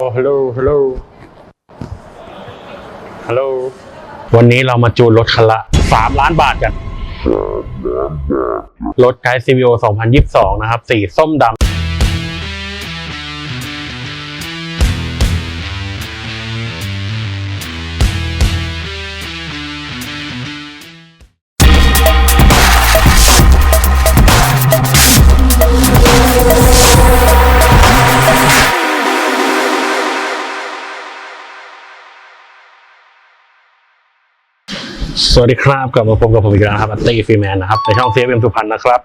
โอ้ฮัลโหลฮัลโหลฮัลโหลวันนี้เรามาจูนรถคันละสามล้านบาทกัน รถไกด์ CVO 2022 นะครับ สีส้มดำ สวัสดีครับกลับมาพบกับผมอีกแล้วนะครับอัตตี้ฟีแมนนะครับในช่องเซฟเอ็มสุพรรณนะครับ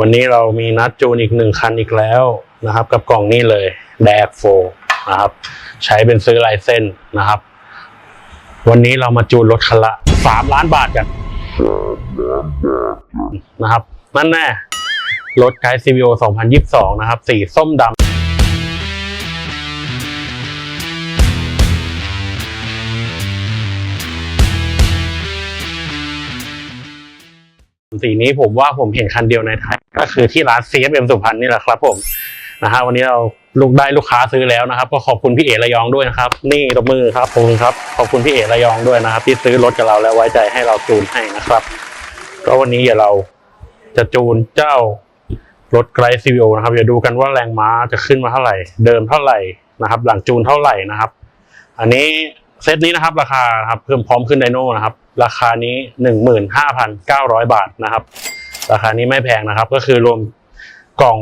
วันนี้เรามีนัดจูนอีกหนึ่งคันอีกแล้วนะครับ กับกล่องนี้เลยแดกโฟนะครับ ใช้เป็นซื้อลายเส้นนะครับ วันนี้เรามาจูนรถคันละสามล้านบาทกันนะครับ นั่นแน่รถไกด์ CVO 2022 นะครับ สีส้มดำ สีนี้ผมว่าผมเห็นคันเดียวในไทยก็คือที่ร้าน CFM สุพรรณนี่แหละครับผมนะฮะวันนี้เราลูกได้ลูกค้าซื้อแล้วนะครับ ก็ขอบคุณพี่เอ๋ระยองด้วยนะครับ นี่ตบมือครับขอบคุณครับขอบคุณพี่เอ๋ระยองด้วยนะครับ ที่ซื้อรถกับเราแล้วไว้ใจให้เราจูนให้นะครับ ก็วันนี้เดี๋ยวเราจะจูนเจ้ารถไกลซีวีโอนะครับเดี๋ยวดูกันว่าแรงม้าจะขึ้นมาเท่าไหร่ เดิมเท่าไหร่นะครับ หลังจูนเท่าไหร่นะครับ อันนี้เซตนี้นะครับ ราคาครับเพิ่มพร้อมขึ้นไดโน่นะครับ ราคานี้หนึ่งหมื่นห้าพันเก้าร้อยบาทนะครับ ราคานี้ไม่แพงนะครับ ก็คือรวมกล่อง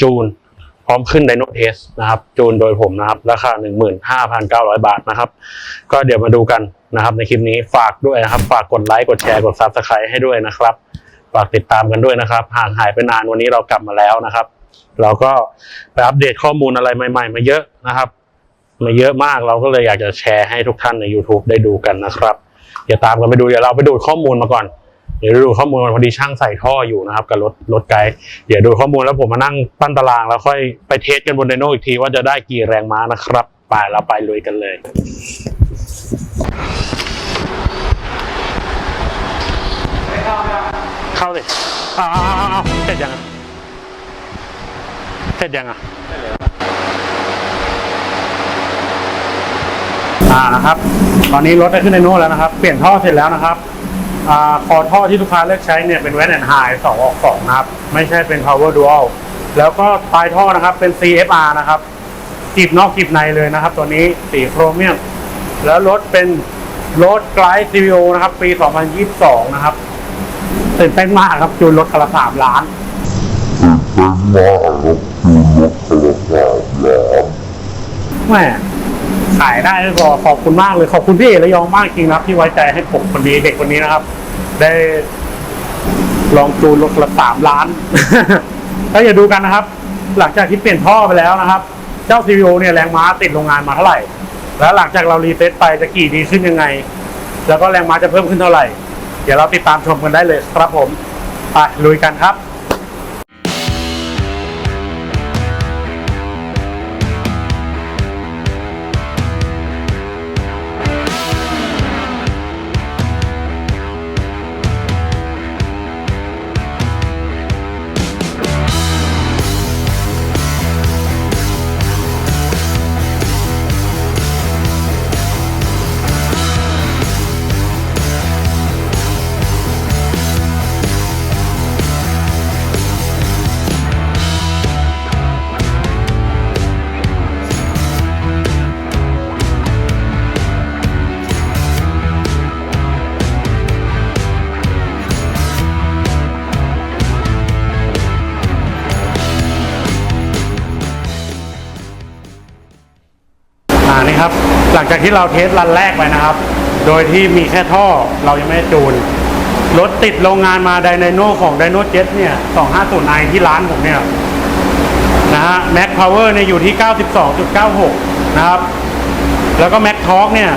จูน พร้อมขึ้นไดโนเทสนะครับ จูนโดยผมนะครับ ราคาหนึ่งหมื่นห้าพันเก้าร้อยบาทนะครับ ก็เดี๋ยวมาดูกันนะครับ ในคลิปนี้ฝากด้วยนะครับ ฝากกดไลค์กดแชร์กดซับสไครต์ให้ด้วยนะครับ ฝากติดตามกันด้วยนะครับห่างหายไปนานวันนี้เรากลับมาแล้วนะครับ เราก็ไปอัปเดตข้อมูลอะไรใหม่ ๆ มาเยอะนะครับมาเยอะมากเราก็เลยอยากจะแชร์ให้ทุกท่านใน YouTube ได้ดูกันนะครับ อย่าตามกันไปดูเดี๋ยวเราไปดูข้อมูลมาก่อน เดี๋ยวดูข้อมูลพอดีช่างใส่ท่ออยู่นะครับกับรถรถไกด์เดี๋ยวดูข้อมูลแล้วผมมานั่งปั้นตารางแล้วค่อยไปเทสกันบนไดโนอีกทีว่าจะได้กี่แรงม้านะครับไปเราไปลุยกันเลยเข้าเลยอ้าวอ้าวอ้าวเสร็จยังอะเสร็จยังอะ อ่านะครับ ตอนนี้รถได้ขึ้นในโน่นแล้วนะครับ เปลี่ยนท่อเสร็จแล้วนะครับอ่าคอท่อที่ลูกค้าเลือกใช้เนี่ยเป็นแวนแอนไฮสองออกสองนะครับ ไม่ใช่เป็น power dual แล้วก็ปลายท่อนะครับเป็น CFR นะครับกีบนอกกีบในเลยนะครับ ตัวนี้สีโครเมียม แล้วรถเป็นรถไกด์ CVO นะครับ ปี 2022 นะครับตื่นเต้นมากครับจูนรถคันละสามล้านแม่ ขายได้ก็ขอบคุณมากเลยขอบคุณพี่เอ๋ระยองมากจริงนะครับที่ไว้ใจให้ผมคนนี้เด็กคนนี้นะครับ ได้ลองจูนรถละสามล้านก็อย่าดูกันนะครับ หลังจากที่เปลี่ยนท่อไปแล้วนะครับ เจ้า CVO เนี่ยแรงม้าติดโรงงานมาเท่าไหร่ แล้วหลังจากเรารีเซ็ตไปจะกี่ดีขึ้นยังไง แล้วก็แรงม้าจะเพิ่มขึ้นเท่าไหร่ เดี๋ยวเราติดตามชมกันได้เลยครับผมไปลุยกันครับ อ่านี่ครับ หลังจากที่เราเทสรันแรกไปนะครับ โดยที่มีแค่ท่อเรายังไม่ได้จูนรถติดโรงงานมาไดนาโนของไดโนเจ็ตเนี่ย 250i ที่ร้านผมเนี่ยนะฮะแม็กพาวเวอร์เนี่ยอยู่ที่ 92.96 นะครับ แล้วก็แม็กทอร์กเนี่ย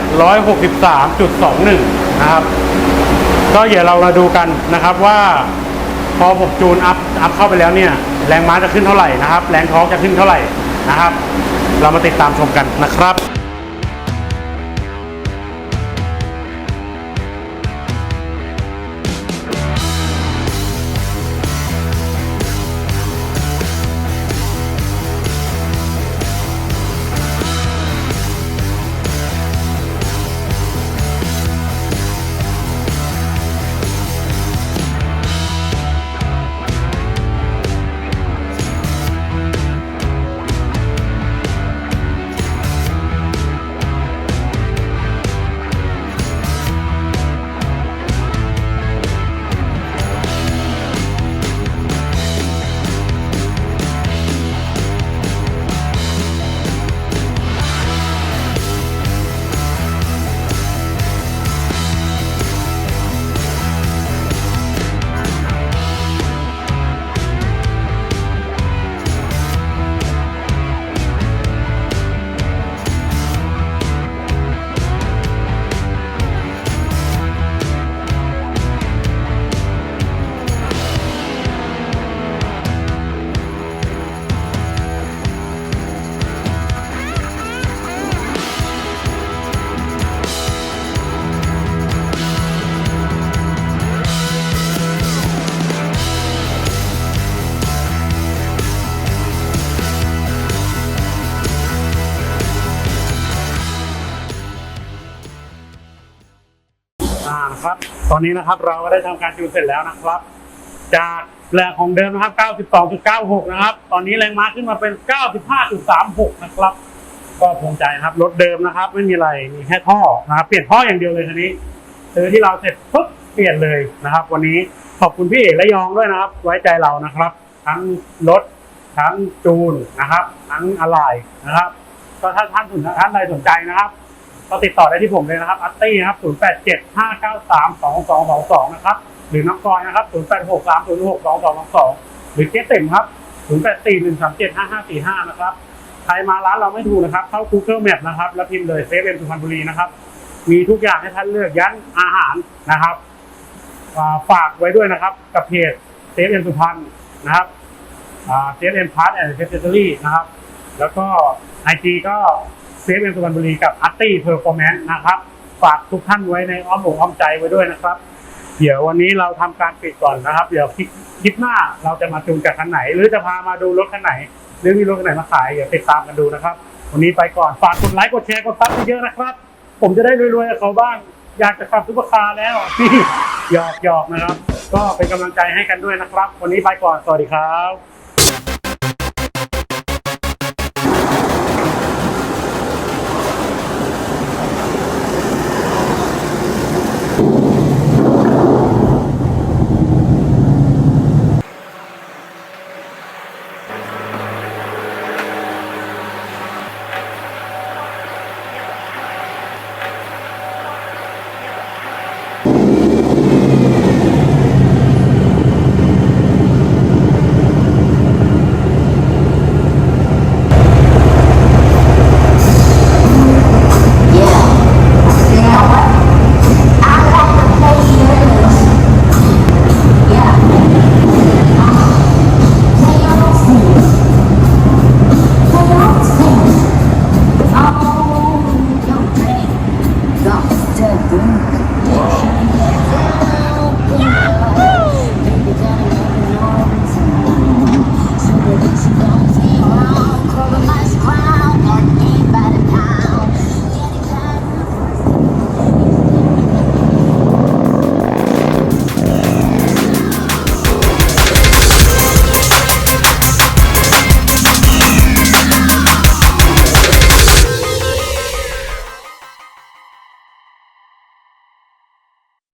163.21 นะครับ ก็เดี๋ยวเรามาดูกันนะครับว่า พอผมจูนอัพอัพเข้าไปแล้วเนี่ย แรงม้าจะขึ้นเท่าไหร่นะครับ แรงทอร์กจะขึ้นเท่าไหร่นะครับ เรามาติดตามชมกันนะครับ นะครับ ตอนนี้นะครับเราก็ได้ทำการจูนเสร็จแล้วนะครับ จากแรงของเดิมนะครับ 92.96 นะครับ ตอนนี้แรงม้าขึ้นมาเป็น 95.36 นะครับ ก็ภูมิใจนะครับ รถเดิมนะครับ ไม่มีอะไร มีแค่ท่อนะครับ เปลี่ยนท่ออย่างเดียวเลยคันนี้ซื้อที่เราเสร็จปุ๊บเปลี่ยนเลยนะครับ วันนี้ขอบคุณพี่เอกและยองด้วยนะครับ ไว้ใจเรานะครับ ทั้งรถ ทั้งจูนนะครับ ทั้งอะไหล่นะครับ ก็ถ้าท่านสนท่านใดสนใจนะครับ ก็ติดต่อได้ที่ผมเลยนะครับอัตตี้นะครับ087 593 2222นะครับหรือน้องกอยนะครับ086 306 2222หรือเจ๊เต็มครับ084 137 5545นะครับใครมาร้านเราไม่ถูกนะครับ เข้า Google Map นะครับ แล้วพิมพ์เลยเซฟเอ็มสุพรรณบุรีนะครับ มีทุกอย่างให้ท่านเลือกยันอาหารนะครับาฝากไว้ด้วยนะครับ กับเพจเซฟเอ็มสุพรรณนะครับเซฟเอ็มพาร์ทแอนด์เซฟเซอรี่นะครับ แล้วก็ไอจีก็ ซฟเอ็มสุพรรณบุรีกับอาร์ตี้เพอร์ฟอร์แมนซ์นะครับ ฝากทุกท่านไว้ในอ้อมอกอ้อมใจไว้ด้วยนะครับ เดี๋ยววันนี้เราทำการปิดก่อนนะครับ เดี๋ยวคลิปหน้าเราจะมาจูนจากคันไหน หรือจะพามาดูรถคันไหน หรือมีรถคันไหนมาขายเดี๋ยวติดตามกันดูนะครับ วันนี้ไปก่อนฝากกดไลค์กดแชร์กดซับเยอะนะครับ ผมจะได้รวยๆกับเขาบ้างอยากจะขับซุปเปอร์คาร์แล้วพี่หยอกหยอกนะครับ ก็เป็นกำลังใจให้กันด้วยนะครับ วันนี้ไปก่อนสวัสดีครับ